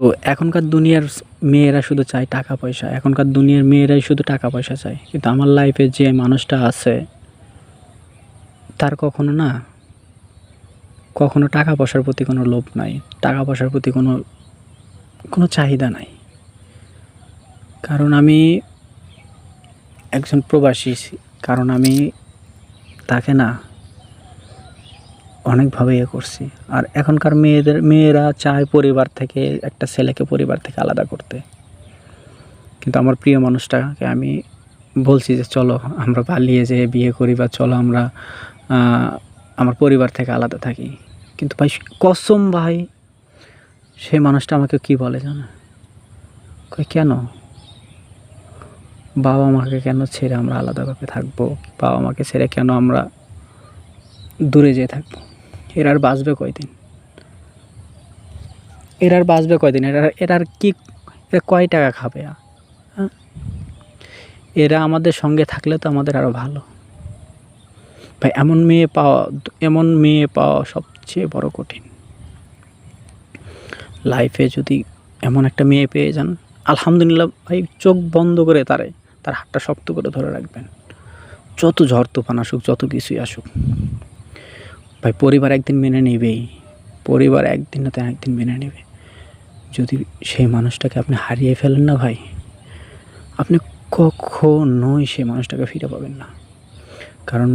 তো এখনকার দুনিয়ার মেয়েরা শুধু চায় টাকা পয়সা, এখনকার দুনিয়ার মেয়েরাই শুধু টাকা পয়সা চায়। কিন্তু আমার লাইফে যে মানুষটা আছে, তার কখনো না, কখনো টাকা পয়সার প্রতি কোনো লোভ নাই, টাকা পয়সার প্রতি কোনো কোনো চাহিদা নাই। কারণ আমি একজন প্রবাসী, কারণ আমি তাকে না অনেকভাবে ইয়ে করছি। আর এখনকার মেয়েদের, মেয়েরা চায় পরিবার থেকে, একটা ছেলেকে পরিবার থেকে আলাদা করতে। কিন্তু আমার প্রিয় মানুষটাকে আমি বলছি যে, চলো, আমরা পালিয়ে যেয়ে বিয়ে করি বা চলো আমরা আমার পরিবার থেকে আলাদা থাকি। কিন্তু ভাই, কসম ভাই, সে মানুষটা আমাকে কি বলে জানো? কই কেন? বাবা মাকে কেন ছেড়ে আমরা আলাদাভাবে থাকব? বাবা মাকে ছেড়ে কেন আমরা দূরে যেয়ে থাকব? এরা আর বাঁচবে কয়দিন? এরা আর বাঁচবে কয়দিন? এরা এরা আর কী এরা কয় টাকা খাবে? হ্যাঁ এরা আমাদের সঙ্গে থাকলে তো আমাদের আরও ভালো। ভাই, এমন মেয়ে পাওয়া এমন মেয়ে পাওয়া সবচেয়ে বড় কঠিন। লাইফে যদি এমন একটা মেয়ে পেয়ে যান, আলহামদুলিল্লাহ ভাই, চোখ বন্ধ করে তারে তার হাতটা শক্ত করে ধরে রাখবেন। যত ঝড় তুফান আসুক, যত কিছুই আসুক। ভাই, পরিবার একদিন মেনে নেবেই পরিবার একদিন না তো একদিন মেনে নেবে। যদি সেই মানুষটাকে আপনি হারিয়ে ফেলেন না ভাই, আপনি কখনোই সেই মানুষটাকে ফিরে পাবেন না। কারণ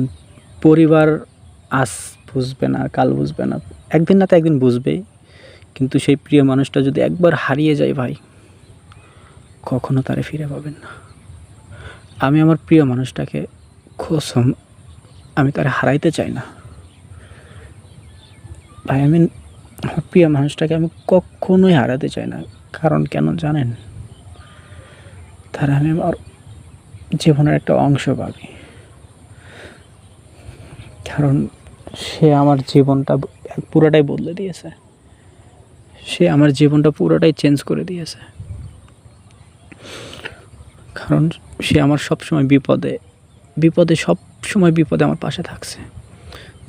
পরিবার আজ বুঝবে না, কাল বুঝবে না। একদিন না তো একদিন বুঝবেই কিন্তু সেই প্রিয় মানুষটা যদি একবার হারিয়ে যায় ভাই, কখনো তারে ফিরে পাবেন না। আমি আমার প্রিয় মানুষটাকে খোসম আমি তারে হারাইতে চাই না। ভাই, আমি আমার প্রিয় মানুষটাকে আমি কখনোই হারাতে চাই না। কারণ কেন জানেন? তারা আমি আমার জীবনের একটা অংশ ভাবি। কারণ সে আমার জীবনটা পুরোটাই বদলে দিয়েছে। সে আমার জীবনটা পুরোটাই চেঞ্জ করে দিয়েছে। কারণ সে আমার সব সময় বিপদে বিপদে সব সময় বিপদে আমার পাশে থাকছে।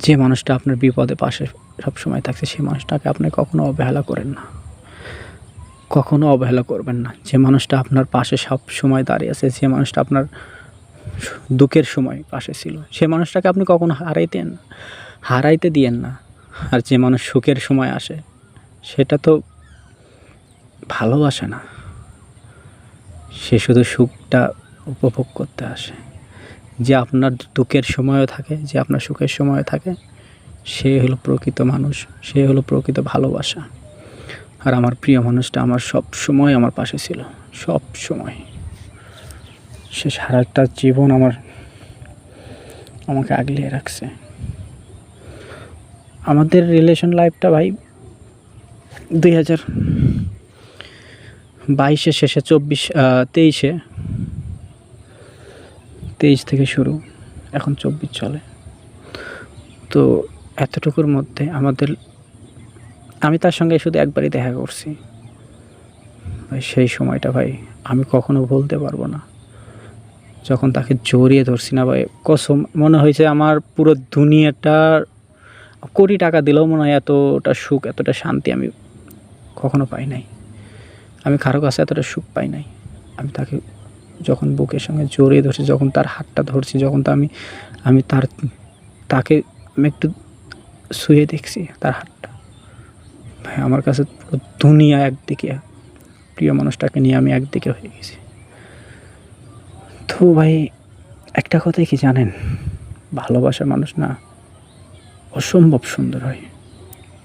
যে মানুষটা আপনার বিপদে পাশে সব সময় থাকছে, সেই মানুষটাকে আপনি কখনো অবহেলা করেন না। কখনো অবহেলা করবেন না। যে মানুষটা আপনার পাশে সব সময় দাঁড়িয়ে আছে, যে মানুষটা আপনার দুঃখের সময় পাশে ছিল, সে মানুষটাকে আপনি কখনো হারাইতেন? হারাইতে দিয়েন না। আর যে মানুষ সুখের সময় আসে, সেটা তো ভালোবাসে না। সে শুধু সুখটা উপভোগ করতে আসে। যে আপনার দুঃখের সময়ও থাকে, যে আপনার সুখের সময়ও থাকে সে হলো প্রকৃত মানুষ, সে হলো প্রকৃত ভালোবাসা। আর আমার প্রিয় মানুষটা আমার সব সময় আমার পাশে ছিল, সব সময়। সে সারাটা জীবন আমার, আমাকে আগলিয়ে রাখছে। আমাদের রিলেশন লাইফটা ভাই দুই হাজার বাইশে শেষে, চব্বিশ তেইশে। তেইশ থেকে শুরু, এখন চব্বিশ চলে। তো এতটুকুর মধ্যে আমাদের, আমি তার সঙ্গে শুধু একবারই দেখা করছি। ভাই, সেই সময়টা ভাই, আমি কখনো ভুলতে পারব না। যখন তাকে জড়িয়ে ধরছি না ভাই, কসম, মনে হয়েছে আমার পুরো দুনিয়াটা কোটি টাকা দিলেও মনে হয় এতটা সুখ, এতটা শান্তি আমি কখনো পাই নাই। আমি কারও কাছে এতটা সুখ পাই নাই। আমি তাকে যখন বুকের সঙ্গে জড়িয়ে ধরছি, যখন তার হাতটা ধরছি, যখন তো আমি আমি তার, তাকে আমি একটু শুয়ে দেখছি তার হাতটা। ভাই, আমার কাছে পুরো দুনিয়া একদিকে, প্রিয় মানুষটাকে নিয়ে আমি একদিকে হয়ে গেছি। তো ভাই, একটা কথাই কি জানেন? ভালোবাসার মানুষ না, অসম্ভব সুন্দর হয়।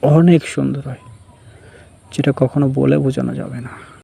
অনেক সুন্দর হয়। যেটা কখনো বলে বোঝানো যাবে না।